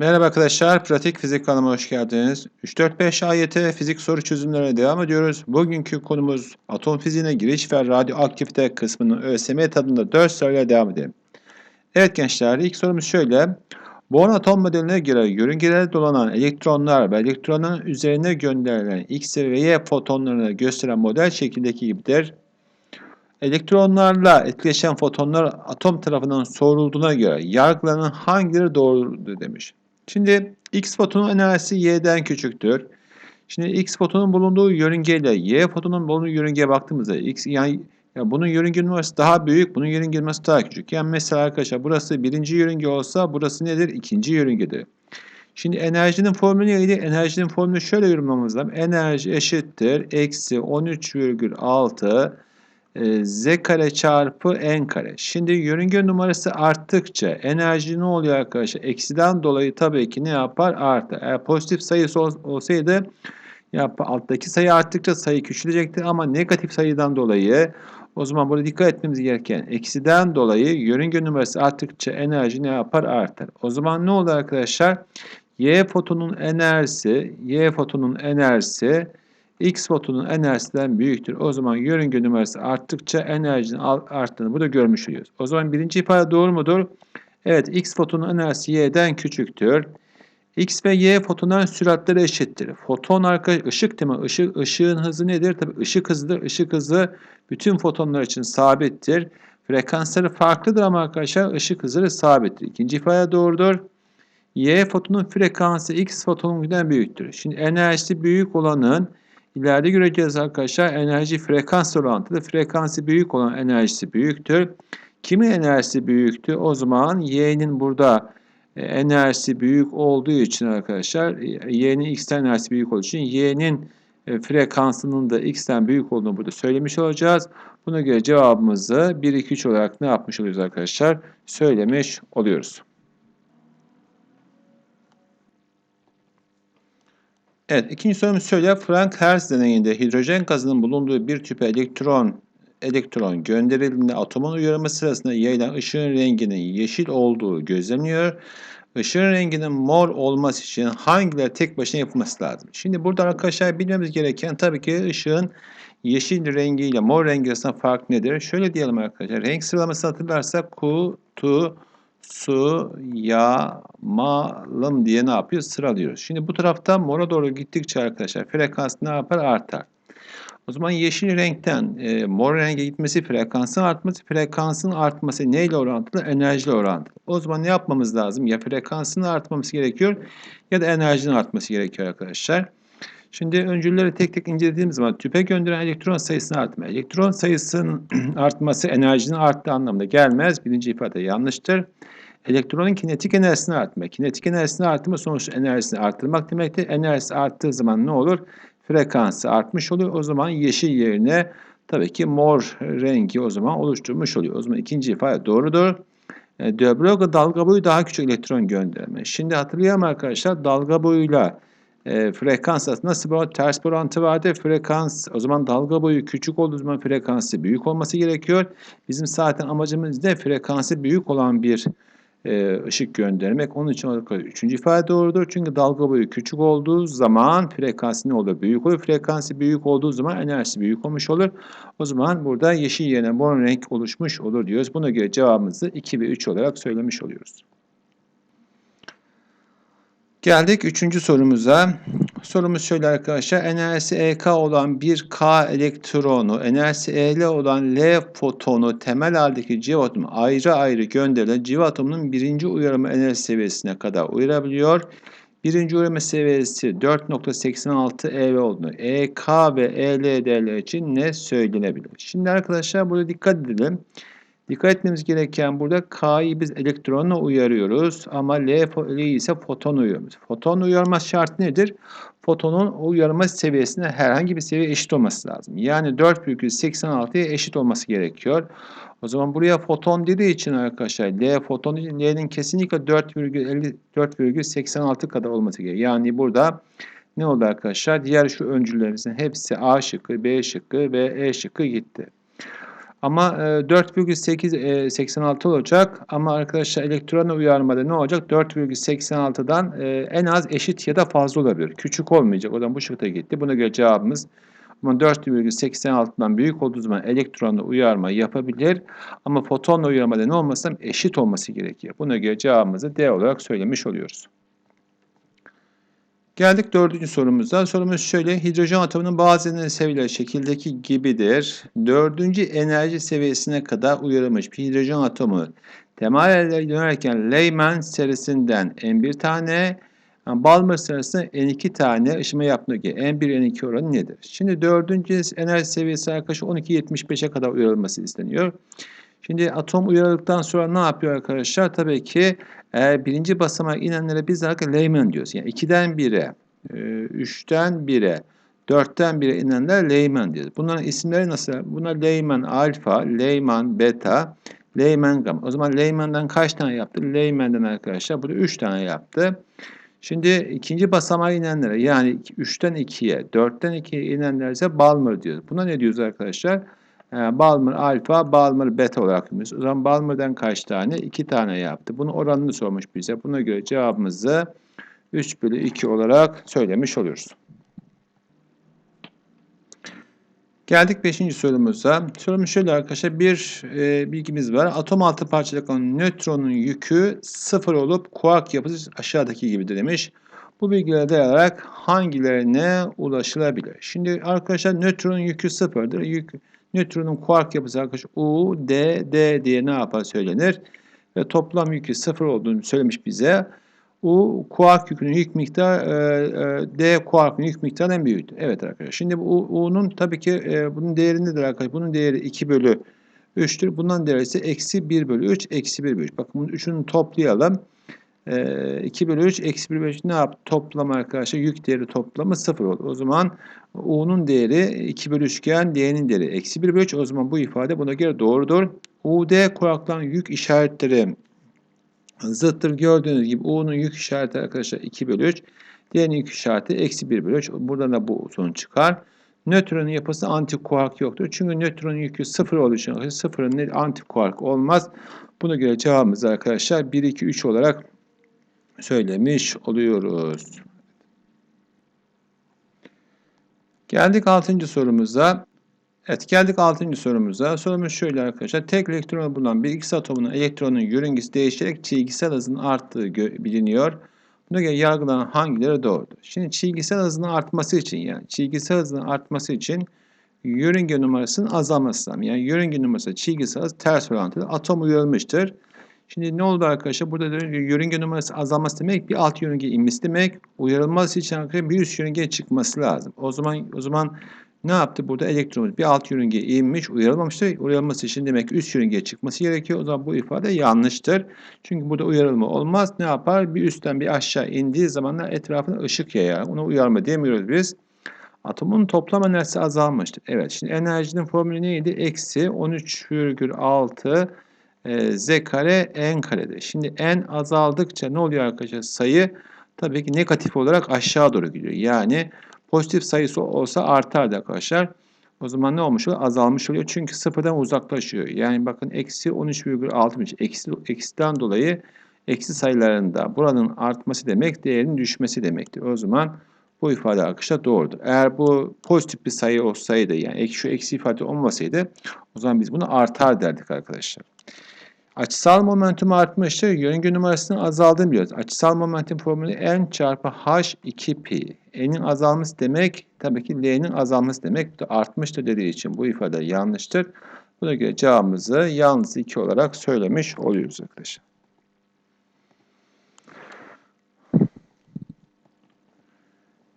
Merhaba arkadaşlar, Pratik Fizik kanalıma hoş geldiniz. 3-4-5 AYT fizik soru çözümlerine devam ediyoruz. Bugünkü konumuz atom fiziğine giriş ve radyoaktivite kısmının ÖSYM tadında 4 soruyla devam edelim. Evet gençler, ilk sorumuz şöyle. Bohr atom modeline göre yörüngelerde dolanan elektronlar ve elektronların üzerine gönderilen X ve Y fotonlarını gösteren model şekildeki gibidir. Elektronlarla etkileşen fotonlar atom tarafından sorulduğuna göre yargılanan hangileri doğrudur demiş. Şimdi X fotonun enerjisi Y'den küçüktür. Şimdi X fotonun bulunduğu yörüngeyle Y fotonun bulunduğu yörüngeye baktığımızda X yani, yani bunun yörünge numarası daha büyük, bunun yörünge numarası daha küçük. Yani mesela arkadaşlar burası birinci yörünge olsa burası nedir? İkinci yörüngedir. Şimdi enerjinin formülü neydi? Enerjinin formülü şöyle yorumlamamız lazım. Enerji eşittir. Eksi 13,6 e, z kare çarpı n kare. Şimdi yörünge numarası arttıkça enerji ne oluyor arkadaşlar? Eksiden dolayı tabii ki ne yapar? Artar. Eğer pozitif sayısı olsaydı ya alttaki sayı arttıkça sayı küçülecekti ama negatif sayıdan dolayı o zaman burada dikkat etmemiz gereken eksiden dolayı yörünge numarası arttıkça enerji ne yapar? Artar. O zaman ne oldu arkadaşlar? Y fotonun enerjisi, Y fotonun enerjisi X fotonun enerjisinden büyüktür. O zaman yörünge numarası arttıkça enerjinin arttığını burada görmüş oluyoruz. O zaman birinci ifade doğru mudur? Evet, X fotonun enerjisi Y'den küçüktür. X ve Y fotonların süratleri eşittir. Foton arka ışık değil mi? Işık, ışığın hızı nedir? Tabii ışık hızıdır. Işık hızı bütün fotonlar için sabittir. Frekansları farklıdır ama arkadaşlar ışık hızları sabittir. İkinci ifade doğrudur. Y fotonun frekansı X fotonundan büyüktür. Şimdi enerjisi büyük olanın İleride göreceğiz arkadaşlar enerji frekans orantılı. Frekansı büyük olan enerjisi büyüktür. Kimin enerjisi büyüktü? O zaman Y'nin burada e, enerjisi büyük olduğu için arkadaşlar Y'nin X'ten enerjisi büyük olduğu için Y'nin e, frekansının da X'ten büyük olduğunu burada söylemiş olacağız. Buna göre cevabımızı 1, 2, 3 olarak ne yapmış oluyoruz arkadaşlar? Söylemiş oluyoruz. Evet, ikinci sorumuz şöyle. Frank Hertz deneyinde hidrojen gazının bulunduğu bir tüpe elektron elektron gönderildiğinde atomun uyarımı sırasında yayılan ışığın renginin yeşil olduğu gözleniyor. Işığın renginin mor olması için hangileri tek başına yapılması lazım? Şimdi burada arkadaşlar bilmemiz gereken tabii ki ışığın yeşil rengiyle mor rengi arasında fark nedir? Şöyle diyelim arkadaşlar. Renk sıralamasını hatırlarsak kutu, su, yağ, malım diye ne yapıyor? Sıralıyoruz. Şimdi bu taraftan mora doğru gittikçe arkadaşlar frekans ne yapar? Artar. O zaman yeşil renkten e, mor renge gitmesi frekansın artması, frekansın artması neyle orantılı? Enerjiyle orantılı. O zaman ne yapmamız lazım? Ya frekansın artmaması gerekiyor ya da enerjinin artması gerekiyor arkadaşlar. Şimdi öncülleri tek tek incelediğimiz zaman tüpe gönderen elektron sayısının artma. Elektron sayısının artması enerjinin arttığı anlamda gelmez. Birinci ifade yanlıştır. Elektronun kinetik enerjisini artma. Kinetik enerjisini artma sonuçta enerjisini arttırmak demektir. Enerjisi arttığı zaman ne olur? Frekansı artmış oluyor. O zaman yeşil yerine tabii ki mor rengi o zaman oluşturmuş oluyor. O zaman ikinci ifade doğrudur. E, de Broglie dalga boyu daha küçük elektron gönderme. Şimdi hatırlayalım arkadaşlar dalga boyuyla e, frekans arasında nasıl bir ters bir orantı vardı? Frekans o zaman dalga boyu küçük olduğu zaman frekansı büyük olması gerekiyor. Bizim zaten amacımız ne? Frekansı büyük olan bir e, ışık göndermek. Onun için üçüncü ifade doğrudur. Çünkü dalga boyu küçük olduğu zaman frekansı ne olur? Büyük olur. Frekansı büyük olduğu zaman enerjisi büyük olmuş olur. O zaman burada yeşil yerine mor renk oluşmuş olur diyoruz. Buna göre cevabımızı 2 ve 3 olarak söylemiş oluyoruz. Geldik üçüncü sorumuza. Sorumuz şöyle arkadaşlar. Enerjisi EK olan bir K elektronu, enerjisi EL olan L fotonu temel haldeki civa atomu ayrı ayrı gönderilen civa atomunun birinci uyarma enerji seviyesine kadar uyarabiliyor. Birinci uyarma seviyesi 4.86 eV olduğunu EK ve EL değerler için ne söylenebilir? Şimdi arkadaşlar burada dikkat edelim. Dikkat etmemiz gereken burada K'yı biz elektronla uyarıyoruz ama L ise foton uyarıyoruz. Foton uyarma şart nedir? Fotonun uyarma seviyesine herhangi bir seviye eşit olması lazım. Yani 4,86'ya eşit olması gerekiyor. O zaman buraya foton dediği için arkadaşlar L foton L'nin kesinlikle 4,86 kadar olması gerekiyor. Yani burada ne oldu arkadaşlar? Diğer şu öncüllerimizin hepsi A şıkkı, B şıkkı ve E şıkkı gitti. Ama e, 4,886 olacak. Ama arkadaşlar elektron uyarmada ne olacak? 4,86'dan e, en az eşit ya da fazla olabilir. Küçük olmayacak. O zaman bu şıkta gitti. Buna göre cevabımız ama 4,86'dan büyük olduğu zaman elektronla uyarma yapabilir. Ama fotonla uyarmada ne olması lazım? Eşit olması gerekiyor. Buna göre cevabımızı D olarak söylemiş oluyoruz. Geldik dördüncü sorumuza. Sorumuz şöyle. Hidrojen atomunun bazı enerji seviyeleri şekildeki gibidir. Dördüncü enerji seviyesine kadar uyarılmış bir hidrojen atomu temayüllere dönerken Leyman serisinden N1 tane, Balmer serisinden N2 tane ışıma yaptığı ki N1 N2 oranı nedir? Şimdi dördüncü enerji seviyesi arkadaşlar 12.75'e kadar uyarılması isteniyor. Şimdi atom uyarıldıktan sonra ne yapıyor arkadaşlar? Tabii ki eğer birinci basamağa inenlere biz arkadaşlar Lehman diyoruz. Yani 2'den 1'e, 3'ten 1'e, 4'ten 1'e inenler Lehman diyoruz. Bunların isimleri nasıl? Bunlar Lehman alfa, Lehman beta, Lehman gamma. O zaman Lehman'dan kaç tane yaptı? Lehman'dan arkadaşlar burada 3 tane yaptı. Şimdi ikinci basamağa inenlere yani 3'ten 2'ye, 4'ten 2'ye inenler ise Balmer diyoruz. Buna ne diyoruz arkadaşlar? Balmer alfa, Balmer beta olarak yapıyoruz. O zaman Balmer'dan kaç tane? 2 tane yaptı. Bunun oranını sormuş bize. Buna göre cevabımızı 3 bölü 2 olarak söylemiş oluyoruz. Geldik 5. sorumuza. Sorumuz şöyle arkadaşlar. Bir e, bilgimiz var. Atom altı parçacık olan nötronun yükü sıfır olup kuark yapısı aşağıdaki gibidir demiş. Bu bilgilere dayanarak hangilerine ulaşılabilir? Şimdi arkadaşlar nötronun yükü sıfırdır. Yük, nötronun kuark yapısı arkadaşlar U, D, D diye ne yapar söylenir. Ve toplam yükü sıfır olduğunu söylemiş bize. U kuark yükünün yük miktarı, e, e, D kuarkın yük miktarı en büyüktür. Evet arkadaşlar. Şimdi bu U'nun tabii ki e, bunun değeri nedir arkadaşlar? Bunun değeri 2 bölü 3'tür. Bundan değeri ise eksi 1 bölü 3, eksi 1 bölü 3. Bakın bunun üçünü toplayalım. E, 2 bölü 3, eksi 1 bölü 3 ne yaptı? Toplam arkadaşlar yük değeri toplamı 0 oldu. O zaman U'nun değeri 2 bölü 3 iken D'nin değeri eksi 1 bölü 3. O zaman bu ifade buna göre doğrudur. UD kuarkların yük işaretleri zıttır. Gördüğünüz gibi U'nun yük işareti arkadaşlar 2 bölü 3. D'nin yük işareti eksi 1 bölü 3. Buradan da bu sonuç çıkar. Nötronun yapısı antikuark yoktur. Çünkü nötronun yükü 0 olduğu için 0'ın antikuark olmaz. Buna göre cevabımız arkadaşlar 1, 2, 3 olarak söylemiş oluyoruz. Geldik 6. sorumuza. Evet geldik 6. sorumuza. Sorumuz şöyle arkadaşlar. Tek elektron bulunan bir X atomunun elektronun yörüngesi değişerek çizgisel hızının arttığı biliniyor. Buna göre yargılanan hangileri doğrudur? Şimdi çizgisel hızının artması için yani çizgisel hızının artması için yörünge numarasının azalması lazım. Yani yörünge numarası çizgisel hız ters orantılı. Atom uyarılmıştır. Şimdi ne oldu arkadaşlar? Burada yörünge numarası azalması demek bir alt yörünge inmesi demek. Uyarılması için arkadaşlar bir üst yörünge çıkması lazım. O zaman o zaman ne yaptı? Burada elektronumuz bir alt yörüngeye inmiş, uyarılmamıştır. Uyarılması için demek üst yörüngeye çıkması gerekiyor. O zaman bu ifade yanlıştır. Çünkü burada uyarılma olmaz. Ne yapar? Bir üstten bir aşağı indiği zaman etrafına ışık yayar. Ona uyarma demiyoruz biz. Atomun toplam enerjisi azalmıştır. Evet şimdi enerjinin formülü neydi? Eksi 13,6 e, z kare n karedir. Şimdi n azaldıkça ne oluyor arkadaşlar? Sayı tabii ki negatif olarak aşağı doğru gidiyor. Yani pozitif sayısı olsa artardı arkadaşlar. O zaman ne olmuş oluyor? Azalmış oluyor. Çünkü sıfırdan uzaklaşıyor. Yani bakın eksi 13,6 eksi, eksiden dolayı eksi sayılarında buranın artması demek değerinin düşmesi demektir. O zaman bu ifade arkadaşlar doğrudur. Eğer bu pozitif bir sayı olsaydı yani şu eksi ifade olmasaydı o zaman biz bunu artar derdik arkadaşlar. Açısal momentum artmıştır. Yörünge numarasının azaldığını biliyoruz. Açısal momentum formülü n çarpı h2 pi. N'in azalması demek tabii ki L'nin azalması demek. Bu da artmıştır dediği için bu ifade yanlıştır. Buna göre cevabımızı yalnız 2 olarak söylemiş oluyoruz arkadaşlar.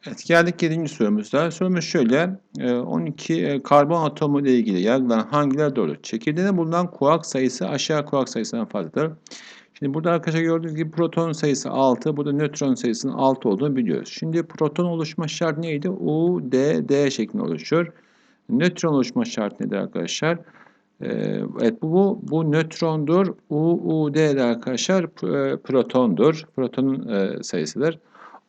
Evet geldik 7. sorumuzda. Sorumuz şöyle. 12 e, karbon atomu ile ilgili yargılanan hangiler doğru? Çekirdeğinde bulunan kuark sayısı aşağı kuark sayısından fazladır. Şimdi burada arkadaşlar gördüğünüz gibi proton sayısı 6. Burada nötron sayısının 6 olduğunu biliyoruz. Şimdi proton oluşma şartı neydi? U, D, D şeklinde oluşur. Nötron oluşma şartı nedir arkadaşlar? Ee, evet bu, bu, bu nötrondur. U, U, D de arkadaşlar e, protondur. Protonun e, sayısıdır.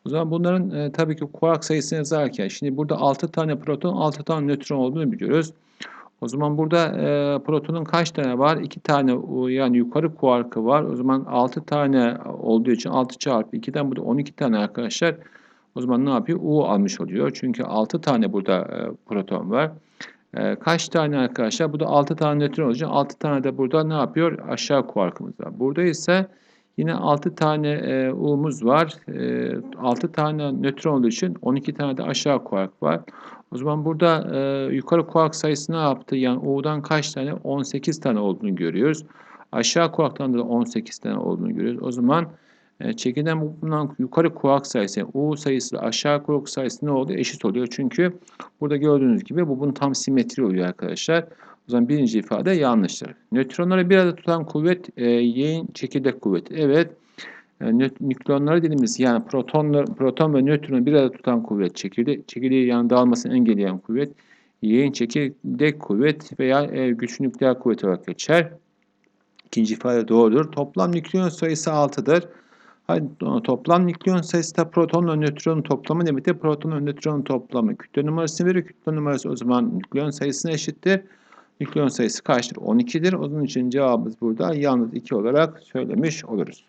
O zaman bunların e, tabii ki kuark sayısını yazarken şimdi burada 6 tane proton 6 tane nötron olduğunu biliyoruz. O zaman burada e, protonun kaç tane var? 2 tane yani yukarı kuarkı var. O zaman 6 tane olduğu için 6 çarpı 2'den burada 12 tane arkadaşlar. O zaman ne yapıyor? U almış oluyor. Çünkü 6 tane burada e, proton var. E, kaç tane arkadaşlar? Burada 6 tane nötron olacak. 6 tane de burada ne yapıyor? Aşağı kuarkımız var. Burada ise yine 6 tane e, U'muz var. E, 6 tane nötron olduğu için 12 tane de aşağı kuark var. O zaman burada e, yukarı kuark sayısı ne yaptı? Yani U'dan kaç tane? 18 tane olduğunu görüyoruz. Aşağı kuarktan da 18 tane olduğunu görüyoruz. O zaman e, çekirden bulunan yukarı kuark sayısı, yani U sayısı aşağı kuark sayısı ne oluyor? Eşit oluyor. Çünkü burada gördüğünüz gibi bu bunun tam simetri oluyor arkadaşlar. O zaman birinci ifade yanlıştır. Nötronları bir arada tutan kuvvet e, yayın çekirdek kuvveti. Evet. E, nükleonları dediğimiz yani protonlar, proton ve nötronu bir arada tutan kuvvet çekirdek, çekirdeği yani dağılmasını engelleyen kuvvet yayın çekirdek kuvvet veya e, güçlü nükleer kuvvet olarak geçer. İkinci ifade doğrudur. Toplam nükleon sayısı 6'dır. Hadi, toplam nükleon sayısı da protonla nötronun toplamı demektir. Protonla nötronun toplamı kütle numarasını verir. Kütle numarası o zaman nükleon sayısına eşittir. Nükleon sayısı kaçtır? 12'dir. Onun için cevabımız burada yalnız 2 olarak söylemiş oluruz.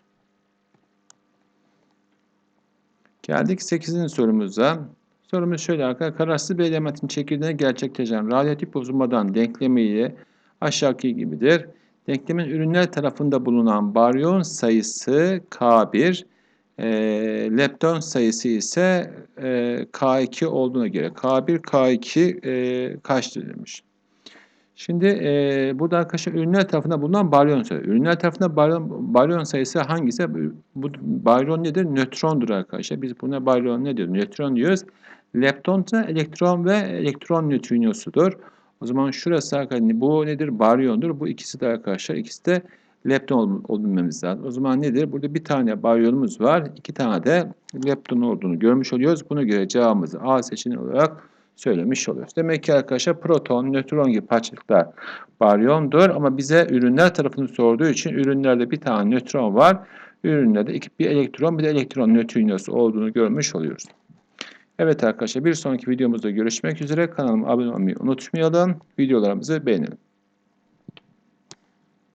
Geldik 8. sorumuza. Sorumuz şöyle arkadaşlar. Kararsız bir elementin çekirdeğine gerçekleşen radyoaktif bozulmadan denklemiyle aşağıdaki gibidir. Denklemin ürünler tarafında bulunan baryon sayısı K1, e, lepton sayısı ise e, K2 olduğuna göre K1, K2 e, kaçtır demiş. Şimdi e, burada arkadaşlar ürünler tarafında bulunan baryon sayısı. Ürünler tarafında baryon, baryon sayısı hangisi? Bu baryon nedir? Nötrondur arkadaşlar. Biz buna baryon ne diyoruz? Nötron diyoruz. Lepton da elektron ve elektron nötrinosudur. O zaman şurası arkadaşlar bu nedir? Baryondur. Bu ikisi de arkadaşlar ikisi de lepton ol, olabilmemiz lazım. O zaman nedir? Burada bir tane baryonumuz var. iki tane de lepton olduğunu görmüş oluyoruz. Buna göre cevabımızı A seçeneği olarak söylemiş oluyoruz. Demek ki arkadaşlar proton, nötron gibi parçacıklar baryondur ama bize ürünler tarafını sorduğu için ürünlerde bir tane nötron var. Ürünlerde iki, bir elektron bir de elektron nötrinosu olduğunu görmüş oluyoruz. Evet arkadaşlar bir sonraki videomuzda görüşmek üzere. Kanalıma abone olmayı unutmayalım. Videolarımızı beğenelim.